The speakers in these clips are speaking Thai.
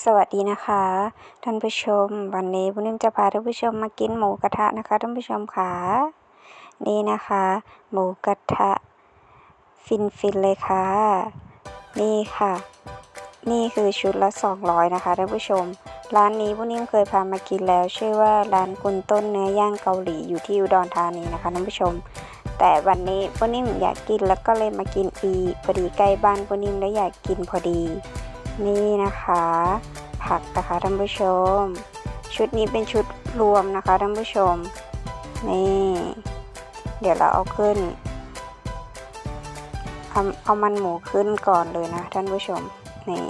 สวัสดีนะคะท่านผู้ชม วันนี้ปุ้นิ่มจะพาท่านผู้ชมมากินหมูกระทะนะคะท่านผู้ชมค่ะนี่นะคะ หมูกระทะ ฟินฟินๆเลยค่ะ นี่ค่ะ นี่คือชุดละ 200 นะคะท่านผู้ชม ร้านนี้ปุ้นิ่มเคยพามากินแล้ว ชื่อว่าร้านกุนต้นเนื้อย่างเกาหลีอยู่ที่อุดรธานีนะคะท่านผู้ชม แต่วันนี้ปุนิ่มอยากกินแล้วก็เลยมากินอีพอดีใกล้บ้านปุนิ่มแล้วอยากกินพอดี นี่นะคะ ผักนะคะท่านผู้ชม ชุดนี้เป็นชุดรวมนะคะท่านผู้ชม นี่ เดี๋ยวเราเอาขึ้นเอาเอามันหมูขึ้นก่อนเลยนะท่านผู้ชม นี่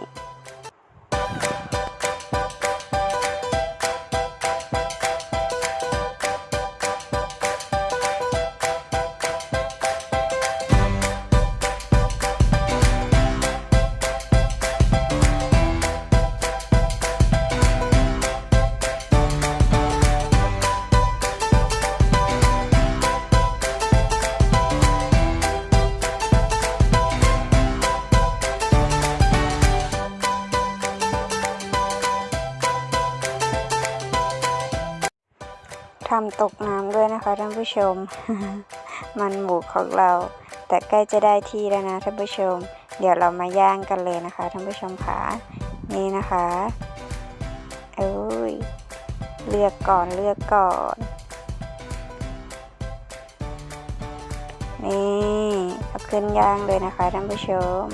ทำตกน้ำด้วยนะคะท่านผู้ชม มันหมูของเรา แต่ใกล้จะได้ที่แล้วนะท่านผู้ชม เดี๋ยวเรามาย่างกันเลยนะคะท่านผู้ชมค่ะนี่นะคะเอ้ยเลือกก่อนเลือกก่อนนี่เอาขึ้นย่างเลยนะคะท่านผู้ชม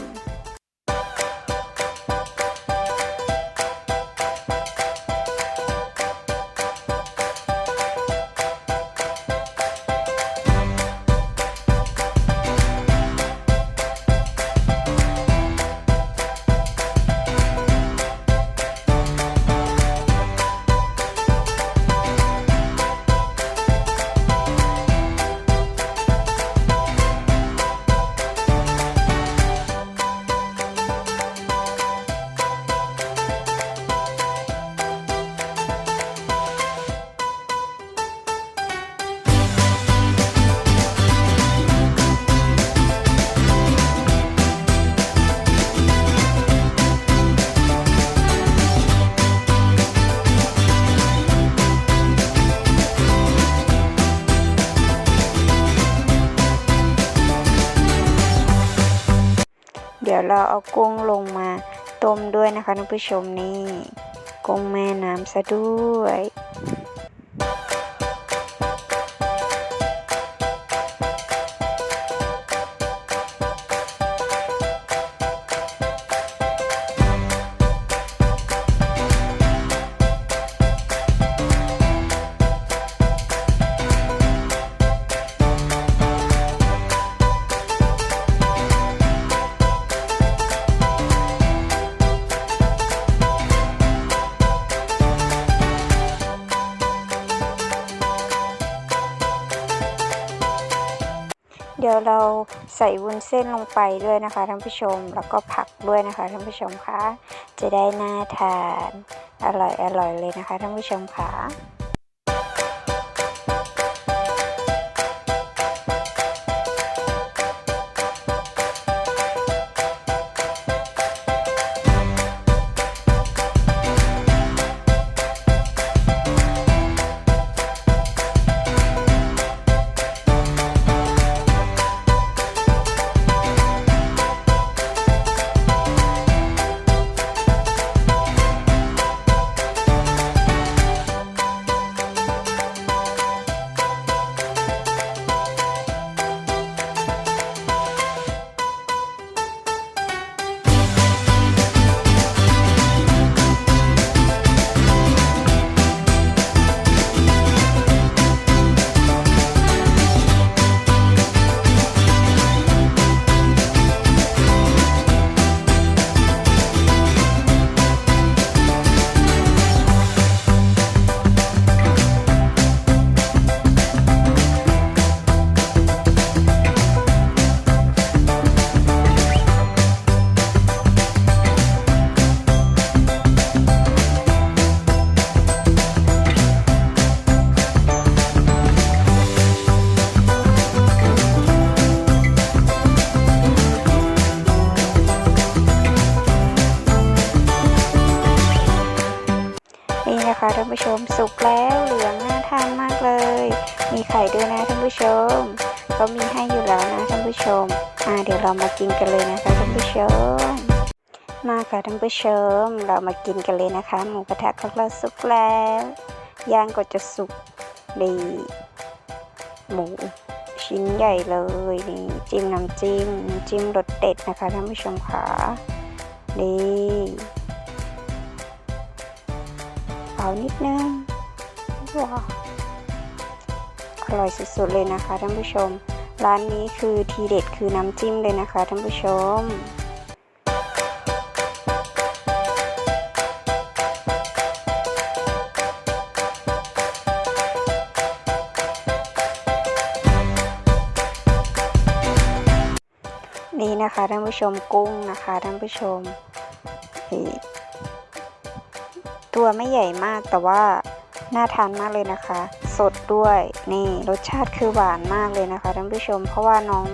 เราเอากุ้งลงมาต้มด้วยนะคะท่านผู้ชมนี่กุ้งแม่น้ำซะด้วย ยวเราใส่วุ้นเส้นลงไปด้วยนะคะท่านผู้ชมแล้วก็ผักด้วยนะคะท่านผู้ชมคะจะได้น่าทานอร่อยอร่อยเลยนะคะท่านผู้ชมคะ นะคะท่านผู้ชมสุกแล้วเหลืองน่าทานมากเลย มีไข่ด้วยนะท่านผู้ชมเขามีให้อยู่แล้วนะท่านผู้ชมอ่าเดี๋ยวเรามากินกันเลยนะคะท่านผู้ชม มาค่ะท่านผู้ชม เรามากินกันเลยนะคะ หมูกระทะของเราสุกแล้วย่างก็จะสุกดีหมูชิ้นใหญ่เลยนี่จิ้มน้ำจิ้มน้ำจิ้มรสเด็ดนะคะท่านผู้ชมค่ะนี่ นิดนึงว้าวอร่อยสุดๆเลยนะคะท่านผู้ชม ร้านนี้คือทีเด็ดคือน้ำจิ้มเลยนะคะท่านผู้ชมนี่นะคะท่านผู้ชมกุ้งนะคะท่านผู้ชมนี่ ตัวไม่ใหญ่มากแต่ว่าน่าทานมากเลยนะคะ สดด้วยนี่รสชาติคือหวานมากเลยนะคะท่านผู้ชม เพราะว่าน้อง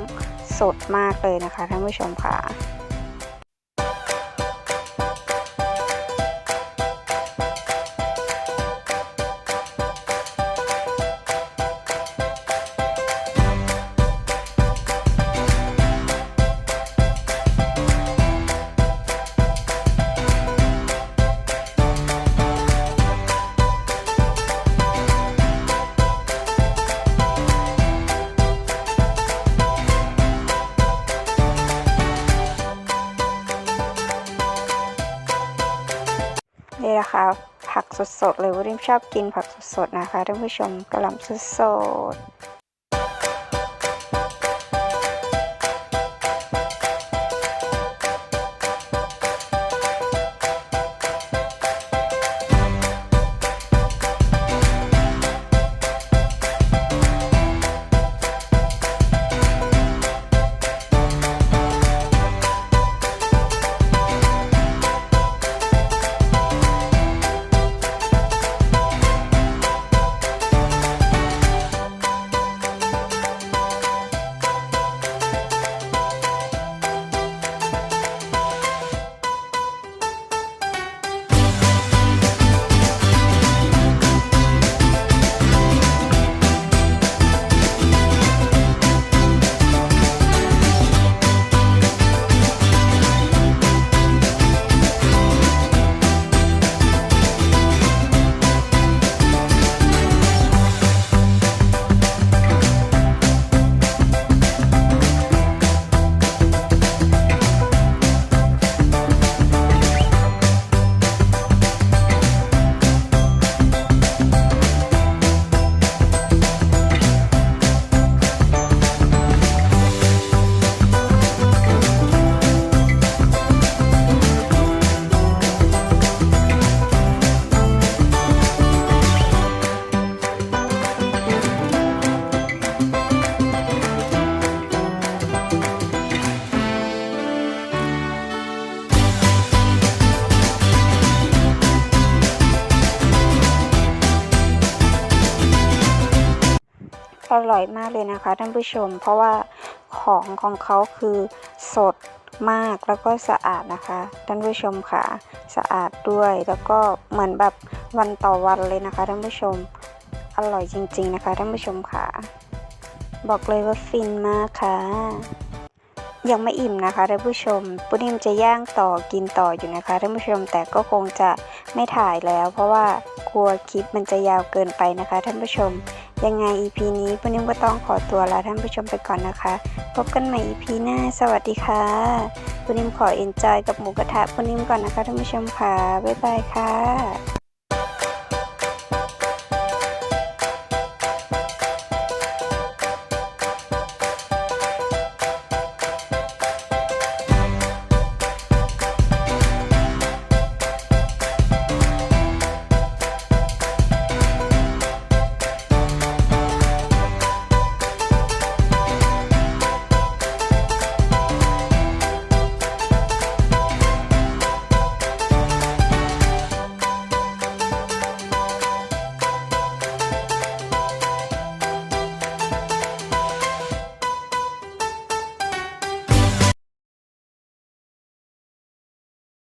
สดมากเลยนะคะท่านผู้ชมค่ะ สดๆเลยวุ้ิมชอบกินผักสดๆนะคะท่านผู้ชมกระหล่ำสด อร่อยมากเลยนะคะท่านผู้ชม เพราะว่าของของเขาคือสดมากแล้วก็สะอาดนะคะท่านผู้ชมค่ะ สะอาดด้วยแล้วก็เหมือนแบบวันต่อวันเลยนะคะท่านผู้ชม อร่อยจริง ๆนะคะท่านผู้ชมค่ะ บอกเลยว่าฟินมากค่ะ ยังไม่อิ่มนะคะท่านผู้ชมปุ้นิมจะย่างต่อกินต่ออยู่นะคะท่านผู้ชมแต่ก็คงจะไม่ถ่ายแล้ว เพราะว่ากลัวคลิปมันจะยาวเกินไปนะคะท่านผู้ชม ยังไง EP นี้ปุ้นิมก็ต้องขอตัวลาท่านผู้ชมไปก่อนนะคะ พบกันใหม่ EP หน้า สวัสดีค่ะปุ้นิมขอเอนจอยกับหมูกระทะปุ้นิมก่อนนะคะท่านผู้ชมค่ะ บ๊ายบายค่ะ